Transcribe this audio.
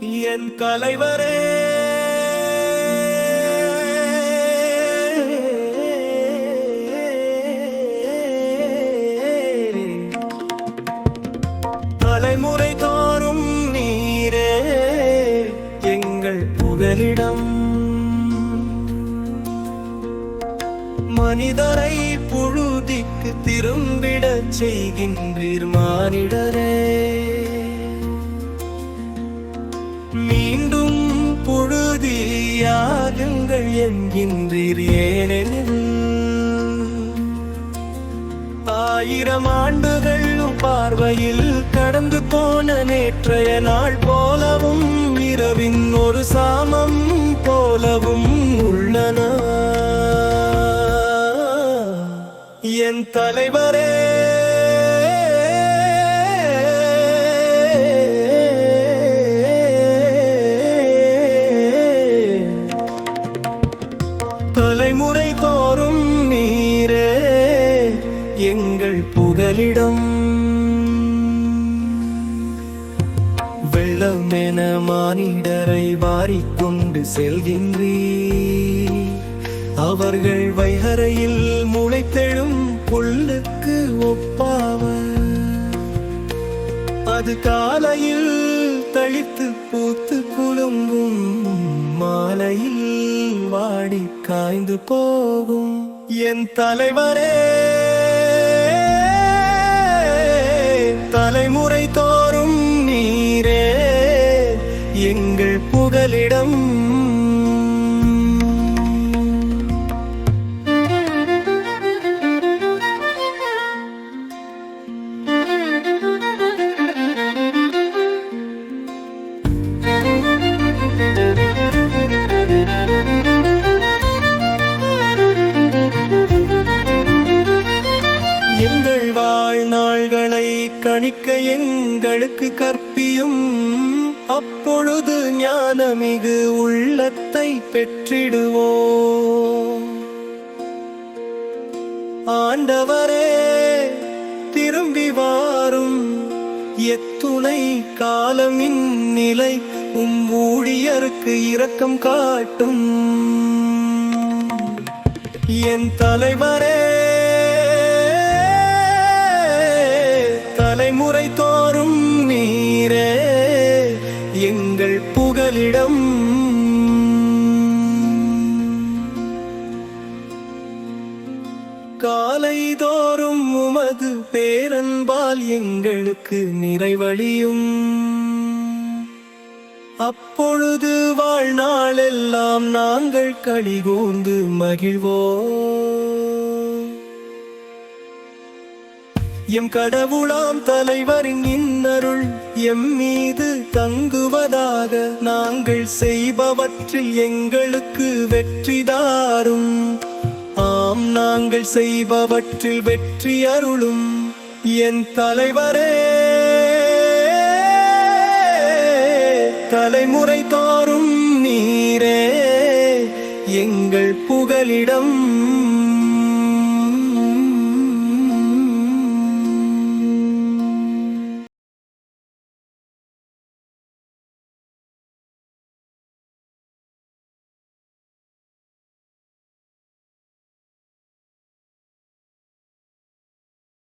என் கலைவரே. தலைமுறை தோறும் நீரே எங்கள் புகலிடம். மனிதரை புழுதிக்கு திரும்பிடச் செய்கின்றீர் மானிடரே. மீண்டும் பொழுதியாகுங்கள் என்கின்றீர் ஏனெனில் ஆயிரம் ஆண்டுகள் பார்வையில் கடந்து போன நேற்றைய நாள் போலவும் இரவின் ஒரு சாமம் போலவும் உள்ளன. என் தலைவரே எங்கள் புகலிடம். வெள்ளமென மானிடரை வாரிக்கொண்டு செல்கின்றீ அவர்கள் வைகரையில் முளைத்தெழும் புல்லுக்கு ஒப்பாவ அது காலையில் தளித்து பூத்து குலுங்கும் மாலையில் வாடி காய்ந்து போகும். என் தலைவரே தலைமுறை தோறும் நீரே எங்கள் புகலிடம் கணிக்க எங்களுக்கு கற்பியும். அப்பொழுது ஞானமிகு உள்ளத்தை பெற்றிடுவோம். ஆண்டவரே திரும்பி வாரும். எத்துணை காலமின் நிலை உம் ஊழியருக்கு இரக்கம் காட்டும். என் தலைவரே தலைமுறை தோறும் நீரே எங்கள் புகலிடம். காலை தோறும் உமது பேரன்பால் எங்களுக்கு நிறைவழியும். அப்பொழுது வாழ்நாளெல்லாம் நாங்கள் கழிகூர்ந்து மகிழ்வோம். எம் கடவுளாம் தலைவரின் இன்னருள் எம் மீது தங்குவதாக நாங்கள் செய்பவற்றில் எங்களுக்கு வெற்றி தாரும். ஆம் நாங்கள் செய்பவற்றில் வெற்றி அருளும் என் தலைவரே. தலைமுறை தோறும் நீரே எங்கள் புகலிடம்